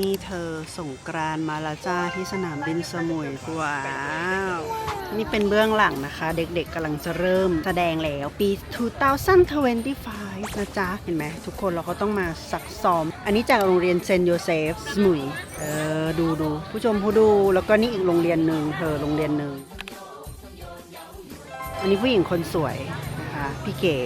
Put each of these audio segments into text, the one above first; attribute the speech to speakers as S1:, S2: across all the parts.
S1: นี่เธอส่งกรานมาละจ้าที่สนามบินสมุยว้าวนี่เป็นเบื้องหลังนะคะ เด็กๆกำลังจะเริ่มแสดงแล้วปี 2025 นะจ๊ะ เห็นไหม ทุกคนเราก็ต้องมาซักซ้อม อันนี้จากโรงเรียนเซนโยเซฟสมุย เออ ดูดูผู้ชมผู้ดูแล้วก็นี่อีกโรงเรียนหนึ่งเธอโรงเรียนหนึ่ง อันนี้ผู้หญิงคนสวยนะคะพี่เก๋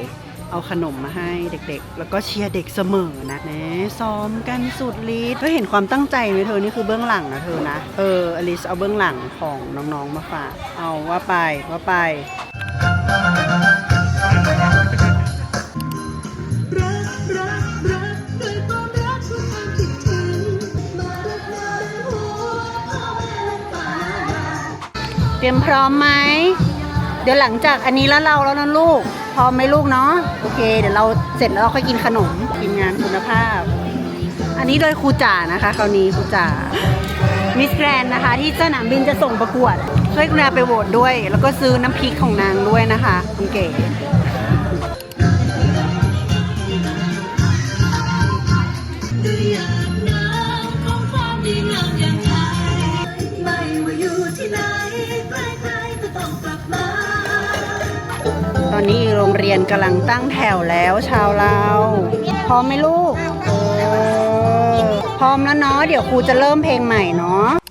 S1: เอาขนมมาให้เด็กๆ แล้วก็เชียร์เด็กเสมอนะเน่ซ้อมกันสุดฤทธิ์เธอเห็นความตั้งใจไหมเธอนี่คือเบื้องหลังนะเธอนะ เอออลิสเอาเบื้องหลังของน้องๆมาฝาก เอาว่าไปว่าไป
S2: เป็นหัวพ่อแม่และป่า
S1: เตรียมพร้อมไหม เดี๋ยวหลังจากอันนี้แล้วเราแล้วนะลูก พร้อมไหมลูกเนาะโอเค เดี๋ยวเราเสร็จแล้วเราค่อยกินขนมกินงานคุณภาพ อันนี้โดยครูจ่านะคะคราวนี้ครูจ่ามิสแกรนนะคะ ที่สนามบินจะส่งประกวด ช่วยกรุณาไปโหวตด้วย แล้วก็ซื้อน้ำพริกของนางด้วยนะคะ คุณเก๋
S2: ตอ
S1: นนี้โรงเรียนกำลังตั้งแถวแล้วชาวเราพร้อมไหมลูกพร้อมแล้วเนาะเดี๋ยวครูจะเริ่มเพลงใหม่เนาะ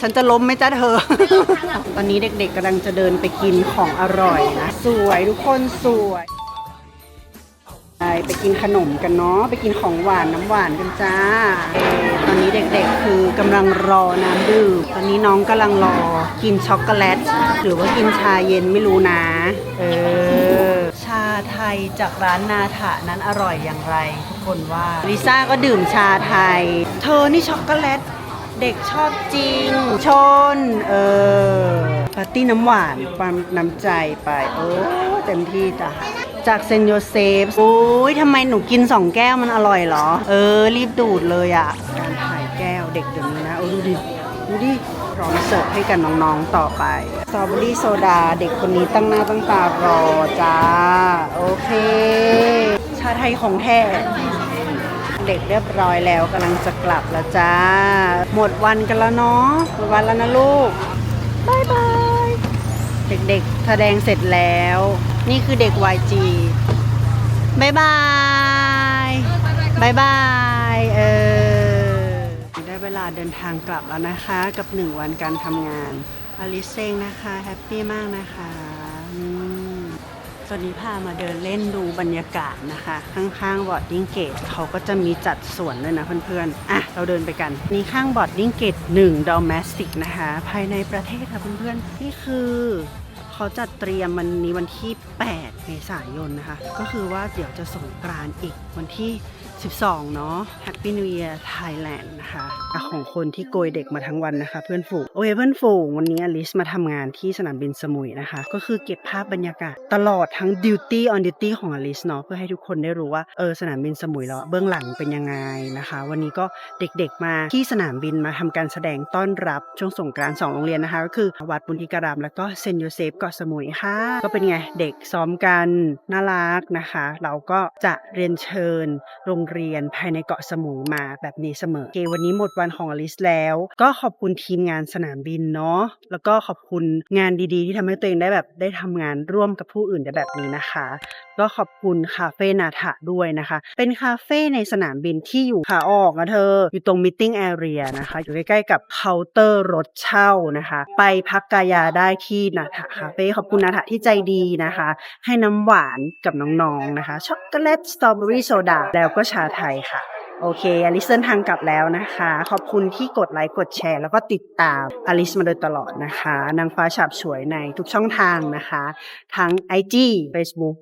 S1: ฉันจะล้มไหมจ้าเธอ ตอนนี้เด็กๆกำลังจะเดินไปกินของอร่อยนะ สวยทุกคนสวยไปไปกินขนมกันเนาะไปกินของหวานน้ำหวานกันจ้า ตอนนี้เด็กๆคือกำลังรอน้ำดื่มตอนนี้น้องกำลังรอกินช็อกโกแลต หรือว่ากินชาเย็นไม่รู้นะ เออ ชาไทยจากร้านนาถะนั้นอร่อยอย่างไร ทุกคนว่าลิซ่าก็ดื่มชาไทย เธอนี่ช็อกโกแลต เด็กชอบจริง ชน เออปาร์ตี้น้ำหวานความน้ำใจไป โอ้เต็มที่จ้ะจากเซนโยเซฟโอ้ยทำไมหนูกินสองแก้วมันอร่อยเหรอ เออ รีบดูดเลยอะ่ะ การถ่ายแก้วเด็กเดี๋ยวนี้นะ โอ้ดูดิ ดูดิพร้อมเสิร์ฟให้กับน้องๆต่อไป สตรอเบอรี่โซดาเด็กคนนี้ตั้งหน้าตั้งตารอจ้า โอเค ชาไทยของแท้ เด็กเรียบร้อยแล้วกำลังจะกลับแล้วจ้า หมดวันกันแล้วเนาะหมดวันแล้วนะลูกบายบายเด็กๆแสดงเสร็จแล้ว นี่คือเด็ก YG บายบายบายบายเออได้เวลาเดินทางกลับแล้วนะคะ กับหนึ่งวันการทำงานอลิซเซงนะคะ แฮปปี้มากนะคะอืม ตอนนี้พามาเดินเล่นดูบรรยากาศนะคะ ข้างๆบอร์ดดิ้งเกตเขาก็จะมีจัดสวนด้วยนะเพื่อนๆ อะ เราเดินไปกัน นี่ข้างบอร์ดดิ้งเกต1 domestic นะคะ ภายในประเทศค่ะเพื่อนๆ นี่คือ เขาจัดเตรียมวันนี้วันที่ 8 เมษายนนะคะ ก็คือว่าเดี๋ยวจะส่งกรานอีกวันที่ 12 เนาะ Happy New Year Thailand นะคะอะของคนที่โกยเด็กมาทั้งวันนะคะ เพื่อนฝูง โอเคเพื่อนฝูง วันนี้อลิสมาทำงานที่สนามบินสมุยนะคะ ก็คือเก็บภาพบรรยากาศตลอดทั้ง Duty on Duty ของอลิสเนาะ เพื่อให้ทุกคนได้รู้ว่า เออสนามบินสมุยแล้วเบื้องหลังเป็นยังไงนะคะ วันนี้ก็เด็กๆมาที่สนามบินมาทำการแสดงต้อนรับช่วงสงกรานต์สองโรงเรียนนะคะ ก็คือวัดปุณธิการาม แล้วก็เซนต์โยเซฟเกาะสมุยค่ะ ก็เป็นไง เด็กซ้อมกันน่ารักนะคะ เราก็จะเรียนเชิญโรงเรียนภายในเกาะสมุยมาแบบนี้เสมอโอเควันนี้หมดวันของอลิสแล้ว ก็ขอบคุณทีมงานสนามบินเนาะแล้วก็ขอบคุณงานดีๆ ที่ทำให้ตัวเองได้แบบได้ทำงานร่วมกับผู้อื่นได้แบบนี้นะคะ ก็ขอบคุณคาเฟ่นาถะด้วยนะคะ เป็นคาเฟ่ในสนามบินที่อยู่ขาออกนะเธอ อยู่ตรงมิ e แอเรียนะคะ อยู่ใกล้ๆกับเคาน์เตอร์รถเช่านะคะ ไปพักกายาได้ที่นาถะคาเฟ่ขอบคุณนาถะที่ใจดีนะคะ ให้น้ำหวานกับน้องๆนะคะ ช็อกโกแลตสตรอเบอรี่โซดาแล้วก็ชาไทยค่ะ โอเคอลิซเดินทางกลับแล้วนะคะ ขอบคุณที่กดไลค์กดแชร์ แล้วก็ติดตามอลิซมาโดยตลอดนะคะ นางฟ้าฉาบฉวยในทุกช่องทางนะคะ ทั้ง IG Facebook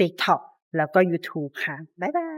S1: TikTok แล้วก็ YouTube ค่ะ บ๊ายบาย